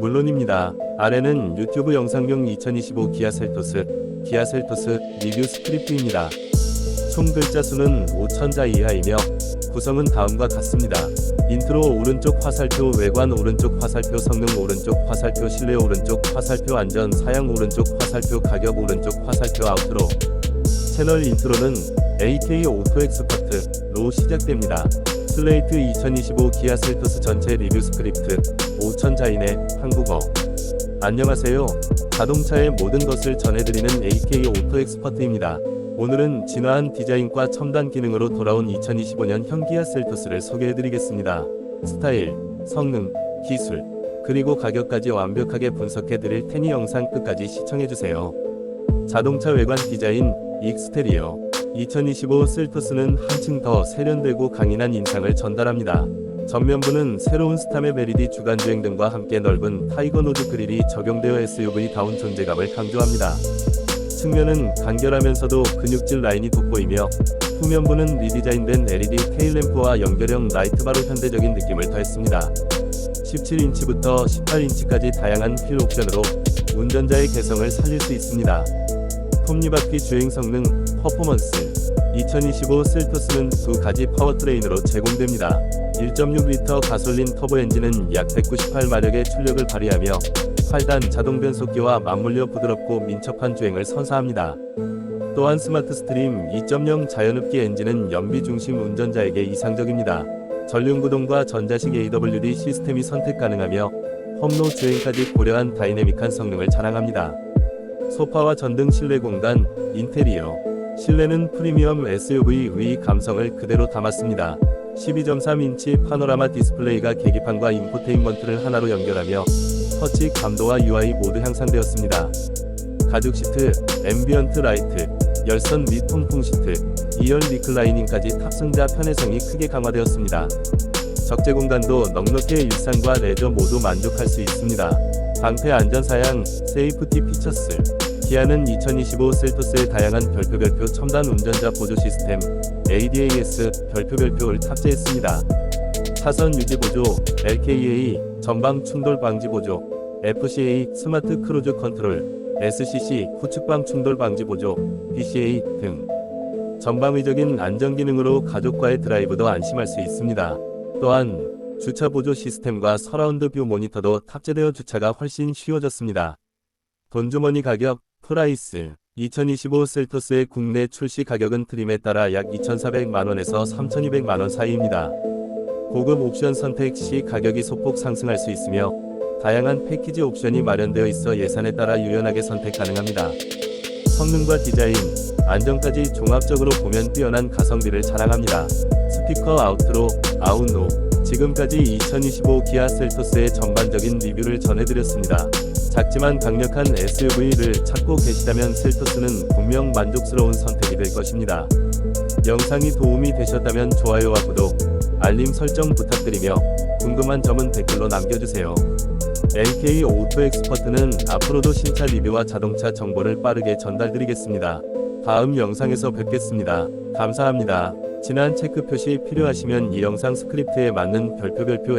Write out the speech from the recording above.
본론입니다. 아래는 유튜브 영상용 2025 기아 셀토스, 기아 셀토스 리뷰 스크립트입니다. 총 글자 수는 5,000자 이하이며 구성은 다음과 같습니다. 인트로 오른쪽 화살표 외관 오른쪽 화살표 성능 오른쪽 화살표 실내 오른쪽 화살표 안전 사양 오른쪽 화살표 가격 오른쪽 화살표 아웃로 채널 인트로는 AK 오토 엑스퍼트로 시작됩니다. 슬레이트 2025 기아 셀토스 전체 리뷰 스크립트 5,000자 이내 한국어 안녕하세요. 자동차의 모든 것을 전해드리는 AK 오토 엑스퍼트입니다. 오늘은 진화한 디자인과 첨단 기능으로 돌아온 2025년 형 기아 셀토스를 소개해드리겠습니다. 스타일, 성능, 기술, 그리고 가격까지 완벽하게 분석해드릴 테니 영상 끝까지 시청해주세요. 자동차 외관 디자인, 익스테리어 2025 셀토스는 한층 더 세련되고 강인한 인상을 전달합니다. 전면부는 새로운 스타메 메리디 주간주행 등과 함께 넓은 타이거 노드 그릴이 적용되어 SUV다운 존재감을 강조합니다. 측면은 간결하면서도 근육질 라인이 돋보이며 후면부는 리디자인된 LED 테일램프와 연결형 라이트바로 현대적인 느낌을 더했습니다. 17인치부터 18인치까지 다양한 휠 옵션으로 운전자의 개성을 살릴 수 있습니다. 톱니바퀴 주행 성능, 퍼포먼스 2025 셀토스는 두 가지 파워트레인으로 제공됩니다. 1.6L 가솔린 터보 엔진은 약 198마력의 출력을 발휘하며 8단 자동 변속기와 맞물려 부드럽고 민첩한 주행을 선사합니다. 또한 스마트 스트림 2.0 자연흡기 엔진은 연비 중심 운전자에게 이상적입니다. 전륜구동과 전자식 AWD 시스템이 선택 가능하며 험로 주행까지 고려한 다이내믹한 성능을 자랑합니다. 소파와 전등 실내 공간, 인테리어. 실내는 프리미엄 SUV 의 감성을 그대로 담았습니다. 12.3인치 파노라마 디스플레이가 계기판과 인포테인먼트를 하나로 연결하며 터치 감도와 UI 모두 향상되었습니다. 가죽 시트, 앰비언트 라이트, 열선 및 통풍 시트, 2열 리클라이닝까지 탑승자 편의성이 크게 강화되었습니다. 적재 공간도 넉넉해 일상과 레저 모두 만족할 수 있습니다. 방패 안전 사양, 세이프티 피처스. 기아는 2025 셀토스의 다양한 별표 별표 첨단 운전자 보조 시스템 ADAS 별표 별표를 탑재했습니다. 차선 유지 보조, LKA 전방 충돌 방지 보조, FCA 스마트 크루즈 컨트롤, SCC 후측방 충돌 방지 보조, DCA 등 전방위적인 안전 기능으로 가족과의 드라이브도 안심할 수 있습니다. 또한 주차 보조 시스템과 서라운드 뷰 모니터도 탑재되어 주차가 훨씬 쉬워졌습니다. 돈주머니 가격, 프라이스 2025 셀토스의 국내 출시 가격은 트림에 따라 약 2,400만원에서 3,200만원 사이입니다. 고급 옵션 선택 시 가격이 소폭 상승할 수 있으며 다양한 패키지 옵션이 마련되어 있어 예산에 따라 유연하게 선택 가능합니다. 성능과 디자인, 안정까지 종합적으로 보면 뛰어난 가성비를 자랑합니다. 스피커 아웃로, 아웃노. 지금까지 2025 기아 셀토스의 전반적인 리뷰를 전해드렸습니다. 작지만 강력한 SUV를 찾고 계시다면 셀토스는 분명 만족스러운 선택이 될 것입니다. 영상이 도움이 되셨다면 좋아요와 구독, 알림 설정 부탁드리며 궁금한 점은 댓글로 남겨주세요. LK 오토 엑스퍼트는 앞으로도 신차 리뷰와 자동차 정보를 빠르게 전달드리겠습니다. 다음 영상에서 뵙겠습니다. 감사합니다. 지난 체크 표시 필요하시면 이 영상 스크립트에 맞는 별표 별표